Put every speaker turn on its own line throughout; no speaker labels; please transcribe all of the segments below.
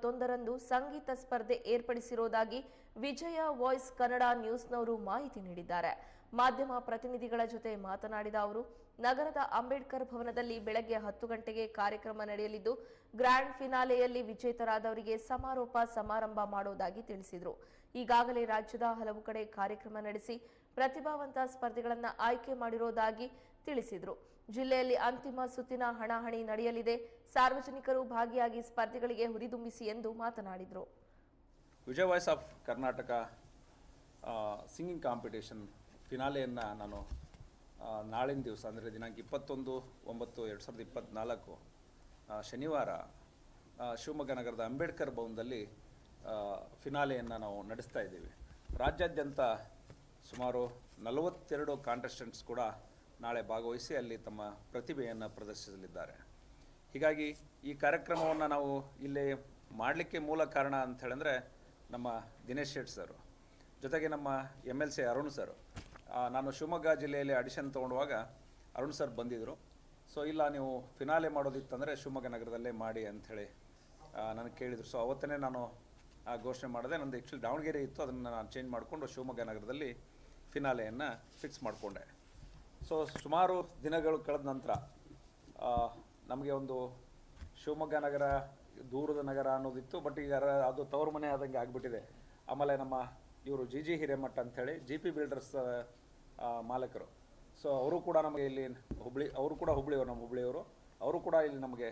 ಇಪ್ಪತ್ತೊಂದರಂದು ಸಂಗೀತ ಸ್ಪರ್ಧೆ ಏರ್ಪಡಿಸಿರುವುದಾಗಿ ವಿಜಯ ವಾಯ್ಸ್ ಕನ್ನಡ ನ್ಯೂಸ್ನವರು ಮಾಹಿತಿ ನೀಡಿದ್ದಾರೆ. ಮಾಧ್ಯಮ ಪ್ರತಿನಿಧಿಗಳ ಜೊತೆ ಮಾತನಾಡಿದ ಅವರು, ನಗರದ ಅಂಬೇಡ್ಕರ್ ಭವನದಲ್ಲಿ ಬೆಳಗ್ಗೆ ಹತ್ತು ಗಂಟೆಗೆ ಕಾರ್ಯಕ್ರಮ ನಡೆಯಲಿದ್ದು, ಗ್ರ್ಯಾಂಡ್ ಫಿನಾಲೆಯಲ್ಲಿ ವಿಜೇತರಾದವರಿಗೆ ಸಮಾರೋಪ ಸಮಾರಂಭ ಮಾಡುವುದಾಗಿ ತಿಳಿಸಿದರು. ಈಗಾಗಲೇ ರಾಜ್ಯದ ಹಲವು ಕಡೆ ಕಾರ್ಯಕ್ರಮ ನಡೆಸಿ ಪ್ರತಿಭಾವಂತ ಸ್ಪರ್ಧಿಗಳನ್ನು ಆಯ್ಕೆ ಮಾಡಿರುವುದಾಗಿ ತಿಳಿಸಿದರು. ಜಿಲ್ಲೆಯಲ್ಲಿ ಅಂತಿಮ ಸುತ್ತಿನ ಹಣಾಹಣಿ ನಡೆಯಲಿದೆ. ಸಾರ್ವಜನಿಕರು ಭಾಗಿಯಾಗಿ ಸ್ಪರ್ಧಿಗಳಿಗೆ ಹುರಿದುಂಬಿಸಿ ಎಂದು ಮಾತನಾಡಿದರು.
Vijay voice of Karnataka singing competition ಫಿನಾಲೆಯನ್ನು ನಾನು ನಾಳಿನ ದಿವಸ, ಅಂದರೆ ದಿನಾಂಕ ಇಪ್ಪತ್ತೊಂದು, ಒಂಬತ್ತು, ಎರಡು ಸಾವಿರದ ಇಪ್ಪತ್ತ್ನಾಲ್ಕು ಶನಿವಾರ ಶಿವಮೊಗ್ಗ ನಗರದ ಅಂಬೇಡ್ಕರ್ ಭವನದಲ್ಲಿ ಫಿನಾಲೆಯನ್ನು ನಾವು ನಡೆಸ್ತಾ ಇದ್ದೀವಿ. ರಾಜ್ಯಾದ್ಯಂತ ಸುಮಾರು ನಲವತ್ತೆರಡು ಕಾಂಟೆಸ್ಟೆಂಟ್ಸ್ ಕೂಡ ನಾಳೆ ಭಾಗವಹಿಸಿ ಅಲ್ಲಿ ತಮ್ಮ ಪ್ರತಿಭೆಯನ್ನು ಪ್ರದರ್ಶಿಸಲಿದ್ದಾರೆ. ಹೀಗಾಗಿ ಈ ಕಾರ್ಯಕ್ರಮವನ್ನು ನಾವು ಇಲ್ಲಿ ಮಾಡಲಿಕ್ಕೆ ಮೂಲ ಕಾರಣ ಅಂತ ಹೇಳಿದ್ರೆ ನಮ್ಮ ದಿನೇಶ್ ಶೆಟ್ ಸರು. ಜೊತೆಗೆ ನಮ್ಮ M L C Arun sir. ನಾನು ಶಿವಮೊಗ್ಗ ಜಿಲ್ಲೆಯಲ್ಲಿ ಅಡಿಷನ್ ತೊಗೊಂಡಾಗ ಅರುಣ್ ಸರ್ ಬಂದಿದ್ದರು ಸೊ ಇಲ್ಲ, ನೀವು ಫಿನಾಲೆ ಮಾಡೋದಿತ್ತಂದರೆ ಶಿವಮೊಗ್ಗ ನಗರದಲ್ಲೇ ಮಾಡಿ ಅಂಥೇಳಿ ನನಗೆ ಕೇಳಿದರು. ಸೊ ಅವತ್ತೇ ನಾನು ಘೋಷಣೆ ಮಾಡಿದೆ. ನಂದು ಆ್ಯಕ್ಚುಲಿ ದಾವಣಗೆರೆ ಇತ್ತು. ಅದನ್ನು ನಾನು ಚೇಂಜ್ ಮಾಡಿಕೊಂಡು ಶಿವಮೊಗ್ಗ ನಗರದಲ್ಲಿ ಫಿನಾಲೆಯನ್ನು ಫಿಕ್ಸ್ ಮಾಡಿಕೊಂಡೆ. ಸೊ ಸುಮಾರು ದಿನಗಳು ಕಳೆದ ನಂತರ ನಮಗೆ ಒಂದು ಶಿವಮೊಗ್ಗ ನಗರ ದೂರದ ನಗರ ಅನ್ನೋದಿತ್ತು. ಬಟ್ ಈಗ ಅದು ತವರು ಮನೆ ಆದಂಗೆ ಆಗಿಬಿಟ್ಟಿದೆ. ಆಮೇಲೆ ನಮ್ಮ ಇವರು ಜಿ ಜಿ ಹಿರೇಮಠ ಅಂಥೇಳಿ ಜಿ ಪಿ ಬಿಲ್ಡರ್ಸ್ ಮಾಲಕರು. ಸೊ ಅವರು ಕೂಡ ನಮಗೆ ಇಲ್ಲಿ ಹುಬ್ಳಿ, ಅವರು ಕೂಡ ಹುಬ್ಳಿಯವರು, ನಮ್ಮ ಹುಬ್ಳಿಯವರು. ಅವರು ಕೂಡ ಇಲ್ಲಿ ನಮಗೆ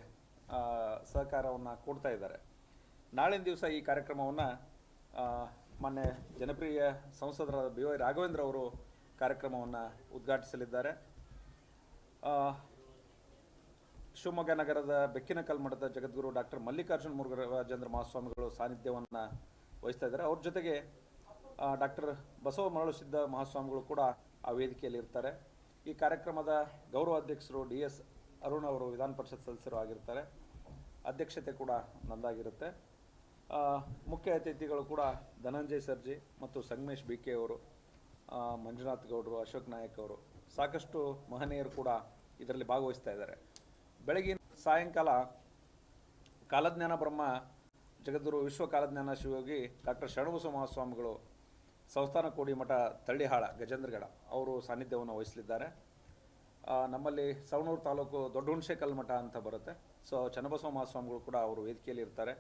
ಸಹಕಾರವನ್ನು ಕೊಡ್ತಾ ಇದ್ದಾರೆ. ನಾಳಿನ ದಿವಸ ಈ ಕಾರ್ಯಕ್ರಮವನ್ನು ಮೊನ್ನೆ ಜನಪ್ರಿಯ ಸಂಸದರಾದ ಬಿ ವೈ ರಾಘವೇಂದ್ರ ಅವರು ಕಾರ್ಯಕ್ರಮವನ್ನು ಉದ್ಘಾಟಿಸಲಿದ್ದಾರೆ. ಶಿವಮೊಗ್ಗ ನಗರದ ಬೆಕ್ಕಿನ ಕಲ್ಮಠದ ಜಗದ್ಗುರು ಡಾಕ್ಟರ್ ಮಲ್ಲಿಕಾರ್ಜುನ ಮುರುಘರಾಜೇಂದ್ರ ಮಹಾಸ್ವಾಮಿಗಳು ಸಾನ್ನಿಧ್ಯವನ್ನು ವಹಿಸ್ತಾ ಇದ್ದಾರೆ. ಅವ್ರ ಜೊತೆಗೆ ಡಾಕ್ಟರ್ ಬಸವ ಮರಳು ಸಿದ್ಧ ಮಹಾಸ್ವಾಮಿಗಳು ಕೂಡ ಆ ವೇದಿಕೆಯಲ್ಲಿ ಇರ್ತಾರೆ. ಈ ಕಾರ್ಯಕ್ರಮದ ಗೌರವ ಅಧ್ಯಕ್ಷರು ಡಿ ಎಸ್ ಅರುಣ್ ಅವರು ವಿಧಾನ ಪರಿಷತ್ ಸದಸ್ಯರು ಆಗಿರ್ತಾರೆ. ಅಧ್ಯಕ್ಷತೆ ಕೂಡ ನಂದಾಗಿರುತ್ತೆ ಮುಖ್ಯ ಅತಿಥಿಗಳು ಕೂಡ ಧನಂಜಯ್ ಸರ್ಜಿ ಮತ್ತು ಸಂಗಮೇಶ್ ಬಿ ಕೆ ಅವರು ಮಂಜುನಾಥ್ ಗೌಡರು, ಅಶೋಕ್ ನಾಯಕ್ ಅವರು ಸಾಕಷ್ಟು ಮಹನೀಯರು ಕೂಡ ಇದರಲ್ಲಿ ಭಾಗವಹಿಸ್ತಾ ಇದ್ದಾರೆ. ಬೆಳಗಿನ ಸಾಯಂಕಾಲ ಕಾಲಜ್ಞಾನ ಬ್ರಹ್ಮ ಜಗದ್ಗುರು ವಿಶ್ವ ಕಾಲಜ್ಞಾನ ಶಿವಯೋಗಿ ಡಾಕ್ಟರ್ ಷಣ್ಮುಖ ಮಹಾಸ್ವಾಮಿಗಳು ಸಂಸ್ಥಾನ ಕೋಡಿ ಮಠ ತಳ್ಳಿಹಾಳ, ಗಜೇಂದ್ರಗಡ ಅವರು ಸಾನ್ನಿಧ್ಯವನ್ನು ವಹಿಸಲಿದ್ದಾರೆ. ನಮ್ಮಲ್ಲಿ ಸವಣೂರು ತಾಲೂಕು ದೊಡ್ಡ ಹುಣಸೇಕಲ್ ಮಠ ಅಂತ ಬರುತ್ತೆ. ಸೊ ಚನ್ನಬಸವ ಮಹಾಸ್ವಾಮಿಗಳು ಕೂಡ ಅವರು ವೇದಿಕೆಯಲ್ಲಿ ಇರ್ತಾರೆ